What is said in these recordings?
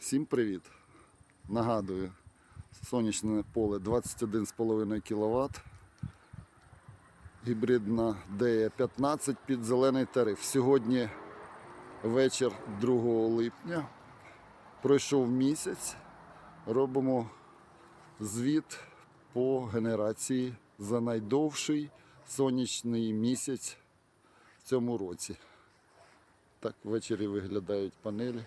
Всім привіт! Нагадую, сонячне поле 21,5 кВт. Гібридна DE 15 під зелений тариф. Сьогодні вечір 2 липня. Пройшов місяць. Робимо звіт по генерації за найдовший сонячний місяць в цьому році. Так ввечері виглядають панелі.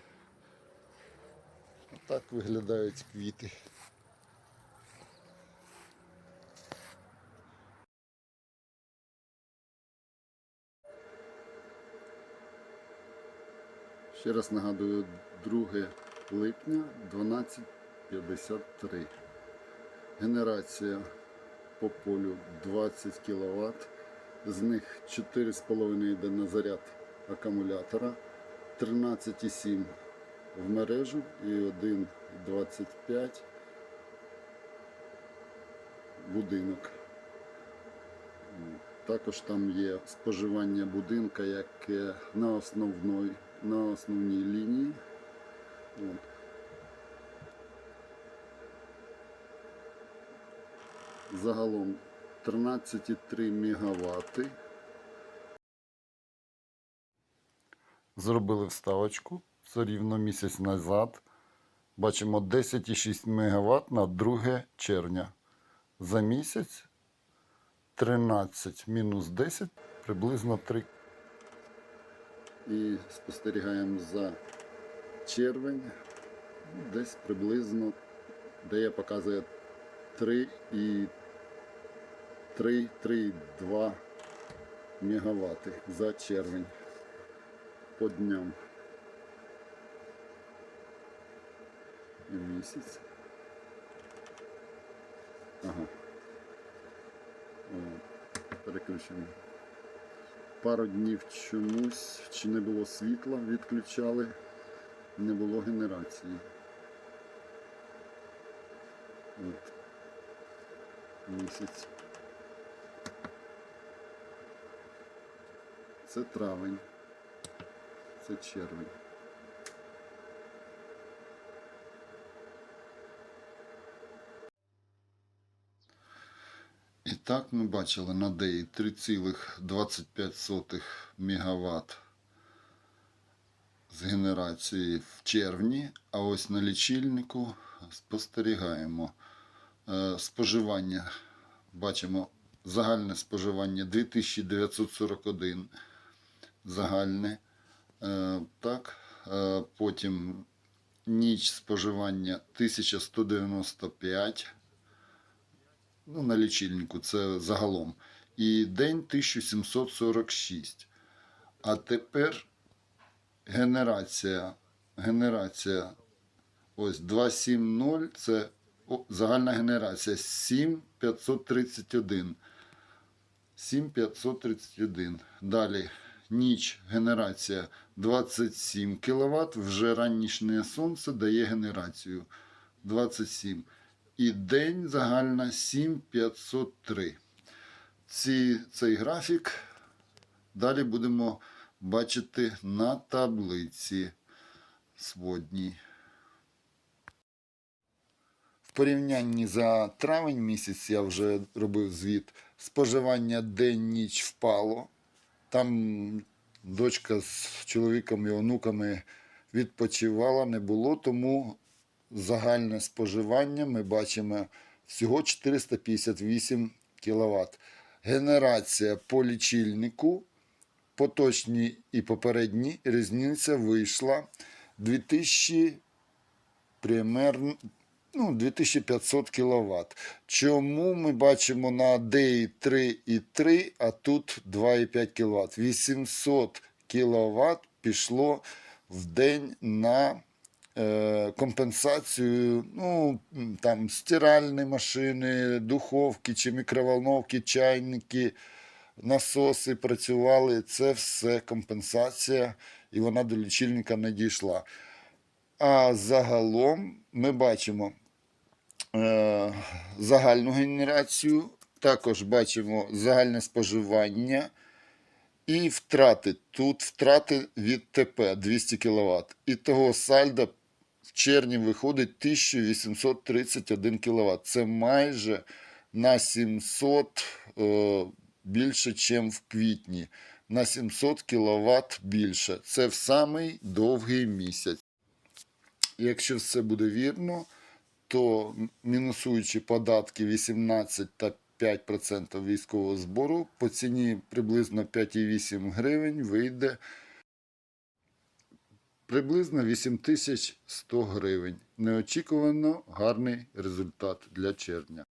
Так виглядають квіти. Ще раз нагадую, 2 липня 12.53. Генерація по полю 20 кВт. З них 4,5 йде на заряд акумулятора, 13,7 в мережу і 1,25 будинок. Також там є споживання будинка, яке на основної, на основній лінії. От. Загалом 13,3 МВт. Зробили вставочку. Це рівно місяць назад. Бачимо 10,6 МВт на 2 червня. За місяць 13 мінус 10, приблизно 3. І спостерігаємо за червень. Десь приблизно, де я показує 3 і 3, 3,2 МВт за червень по дням. Місяць. Ага. Переключимо. Пару днів чомусь, чи не було світла, відключали, не було генерації. От. Місяць. Це травень. Це червень. Так ми бачили на ДЕї 3,25 МВт з генерації в червні, а ось на лічильнику спостерігаємо е, споживання. Бачимо загальне споживання 2941 загальне. Е, Так, е, потім ніч споживання 1195 ну, на лічильнику, це загалом. І день 1746. А тепер генерація. Генерація ось 270 це загальна генерація 7531. 7531. Далі ніч генерація 27 кВт. Вже ранішнє сонце дає генерацію 27 і день загальна 7503. Ці, цей графік далі будемо бачити на таблиці сводній. В порівнянні за травень місяць я вже робив звіт. Споживання день-ніч впало. Там дочка з чоловіком і онуками відпочивала, не було, тому загальне споживання ми бачимо всього 458 кВт. Генерація по лічильнику, поточні і попередні, різниця вийшла 2000 примерно, ну, 2500 кВт. Чому ми бачимо на DEI 3,3, а тут 2,5 кВт? 800 кВт пішло в день на компенсацію ну, там, стиральні машини, духовки чи мікроволновки, чайники, насоси працювали. Це все компенсація, і вона до лічильника не дійшла. А загалом ми бачимо е, загальну генерацію, також бачимо загальне споживання. І втрати. Тут втрати від ТП 200 кВт. І того сальдо в червні виходить 1831 кВт. Це майже на 700 е, більше, ніж в квітні. На 700 кВт більше. Це в самий довгий місяць. Якщо все буде вірно, то мінусуючи податки 18 та 5% військового збору, по ціні приблизно 5,8 гривень вийде приблизно 8100 гривень. Неочікувано гарний результат для червня.